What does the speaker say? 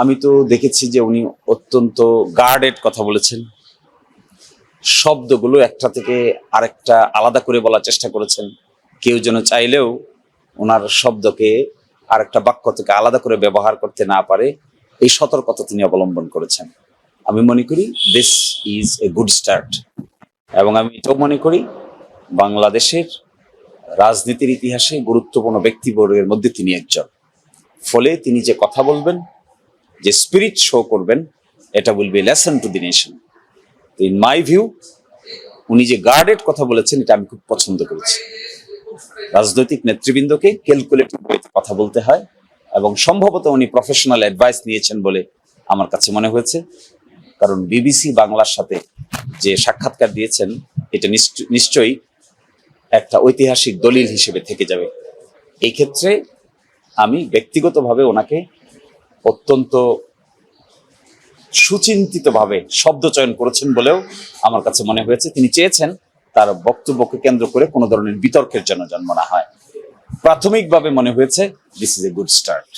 আমি তো দেখেছি যে উনি অত্যন্ত গার্ডেড কথা বলেছেন। শব্দগুলো একটা থেকে আরেকটা আলাদা করে বলার চেষ্টা করেছেন। কেউ যেন চাইলেও ওনার শব্দকে আরেকটা বাক্য থেকে আলাদা করে ব্যবহার করতে না পারে, এই সতর্কতা তিনি অবলম্বন করেছেন। আমি মনে করি this is a good start এবং আমি এটাও মনে করি বাংলাদেশের রাজনীতির ইতিহাসে গুরুত্বপূর্ণ ব্যক্তিবর্গের মধ্যে তিনি একজন। ফলে তিনি যে কথা বলবেন যে স্পিরিট শো করবেন, এটা will be lesson to the nation in my view উনি যে গার্ডেড কথা বলেছেন, এটা আমি খুব পছন্দ করেছি। রাজনৈতিক নেতৃবৃন্দকে ক্যালকুলেটিভ ওয়েতে কথা বলতে হয় এবং সম্ভবত উনি প্রফেশনাল অ্যাডভাইস নিয়েছেন বলে আমার কাছে মনে হয়েছে। কারণ বিবিসি বাংলার সাথে যে সাক্ষাৎকার দিয়েছেন, এটা নিশ্চ- নিশ্চয়ই একটা ঐতিহাসিক দলিল হিসেবে থেকে যাবে। এই ক্ষেত্রে আমি ব্যক্তিগতভাবে ওনাকে অত্যন্ত সুচিন্তিতভাবে শব্দ চয়ন করেছেন বলেও আমার কাছে মনে হয়েছে। তিনি চেয়েছেন তার বক্তব্যকে কেন্দ্র করে কোনো ধরনের বিতর্কের জন্য জন্ম না হয়। প্রাথমিকভাবে মনে হয়েছে this is a good start